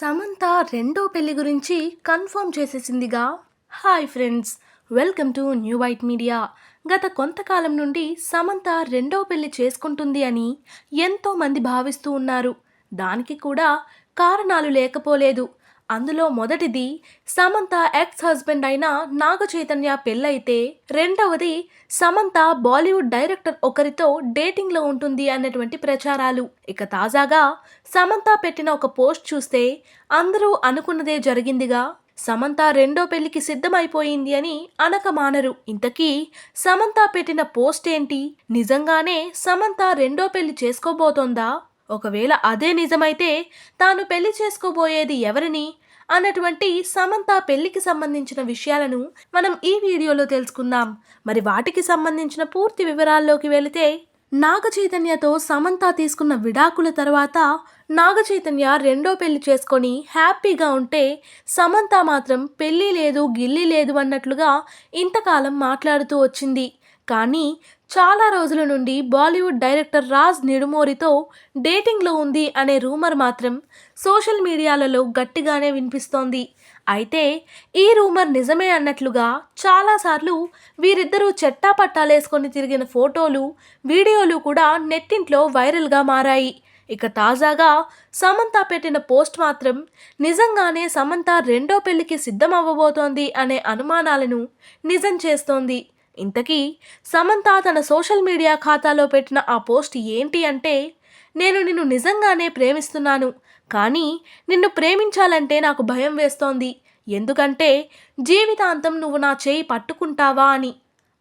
సమంత రెండో పెళ్ళి గురించి confirm చేసేసిందిగా. Hi friends welcome to New White Media. గత కొంతకాలం నుండి సమంత రెండో పెళ్ళి చేసుకుంటుంది అని ఎంతోమంది భావిస్తూ ఉన్నారు. దానికి కూడా కారణాలు లేకపోలేదు. అందులో మొదటిది సమంత ఎక్స్ హస్బెండ్ అయిన నాగ చైతన్య పెళ్ళైతే రెండవది సమంత బాలీవుడ్ డైరెక్టర్ ఒకరితో డేటింగ్లో ఉంటుంది అన్నటువంటి ప్రచారాలు. ఇక తాజాగా సమంత పెట్టిన ఒక పోస్ట్ చూస్తే అందరూ అనుకున్నదే జరిగిందిగా సమంత రెండో పెళ్ళికి సిద్ధమైపోయింది అని అనక మానరు. ఇంతకీ సమంత పెట్టిన పోస్ట్ ఏంటి? నిజంగానే సమంత రెండో పెళ్ళి చేసుకోబోతోందా? ఒకవేళ అదే నిజమైతే తాను పెళ్ళి చేసుకోబోయేది ఎవరిని? అన్నటువంటి సమంత పెళ్ళికి సంబంధించిన విషయాలను మనం ఈ వీడియోలో తెలుసుకుందాం. మరి వాటికి సంబంధించిన పూర్తి వివరాల్లోకి వెళితే నాగ చైతన్యతో సమంత తీసుకున్న విడాకుల తర్వాత నాగ చైతన్య రెండో పెళ్ళి చేసుకొని హ్యాపీగా ఉంటే సమంత మాత్రం పెళ్ళి లేదు గిల్లి లేదు అన్నట్లుగా ఇంతకాలం మాట్లాడుతూ వచ్చింది. కానీ చాలా రోజుల నుండి బాలీవుడ్ డైరెక్టర్ రాజ్ నిడుమోరితో డేటింగ్లో ఉంది అనే రూమర్ మాత్రం సోషల్ మీడియాలలో గట్టిగానే వినిపిస్తోంది. అయితే ఈ రూమర్ నిజమే అన్నట్లుగా చాలాసార్లు వీరిద్దరూ చెట్టా పట్టాలేసుకొని తిరిగిన ఫోటోలు వీడియోలు కూడా నెట్టింట్లో వైరల్గా మారాయి. ఇక తాజాగా సమంత పెట్టిన పోస్ట్ మాత్రం నిజంగానే సమంత రెండో పెళ్ళికి సిద్ధం అవ్వబోతోంది అనే అనుమానాలను నిజం చేస్తోంది. ఇంతకీ సమంత తన సోషల్ మీడియా ఖాతాలో పెట్టిన ఆ పోస్ట్ ఏంటి అంటే నేను నిన్ను నిజంగానే ప్రేమిస్తున్నాను కానీ నిన్ను ప్రేమించాలంటే నాకు భయం వేస్తోంది. ఎందుకంటే జీవితాంతం నువ్వు నా చేయి పట్టుకుంటావా అని.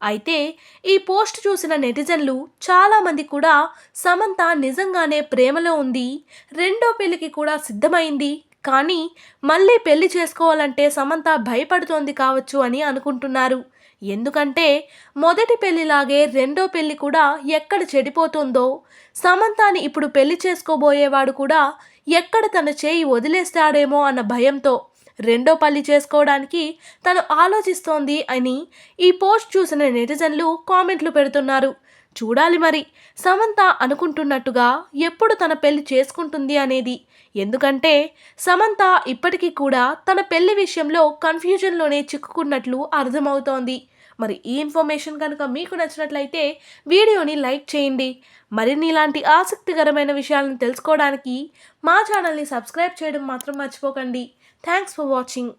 అయితే ఈ పోస్ట్ చూసిన నెటిజన్లు చాలామంది కూడా సమంత నిజంగానే ప్రేమలో ఉంది రెండో పెళ్ళికి కూడా సిద్ధమైంది కానీ మళ్ళీ పెళ్ళి చేసుకోవాలంటే సమంత భయపడుతోంది కావచ్చు అని అనుకుంటున్నారు. ఎందుకంటే మొదటి పెళ్ళిలాగే రెండో పెళ్ళి కూడా ఎక్కడ చెడిపోతుందో సమంతాని ఇప్పుడు పెళ్ళి చేసుకోబోయేవాడు కూడా ఎక్కడ తన చేయి వదిలేస్తాడేమో అన్న భయంతో రెండో పల్లి చేసుకోవడానికి తను ఆలోచిస్తోంది అని ఈ పోస్ట్ చూసిన నెటిజన్లు కామెంట్లు పెడుతున్నారు. చూడాలి మరి సమంత అనుకుంటున్నట్టుగా ఎప్పుడు తన పెళ్ళి చేసుకుంటుంది అనేది. ఎందుకంటే సమంత ఇప్పటికీ కూడా తన పెళ్ళి విషయంలో కన్ఫ్యూజన్లోనే చిక్కుకున్నట్లు అర్థమవుతోంది. మరి ఈ ఇన్ఫర్మేషన్ కనుక మీకు నచ్చినట్లయితే వీడియోని లైక్ చేయండి. మరిన్ని ఇలాంటి ఆసక్తికరమైన విషయాలను తెలుసుకోవడానికి మా ఛానల్ని సబ్స్క్రైబ్ చేయడం మాత్రం మర్చిపోకండి. Thanks for watching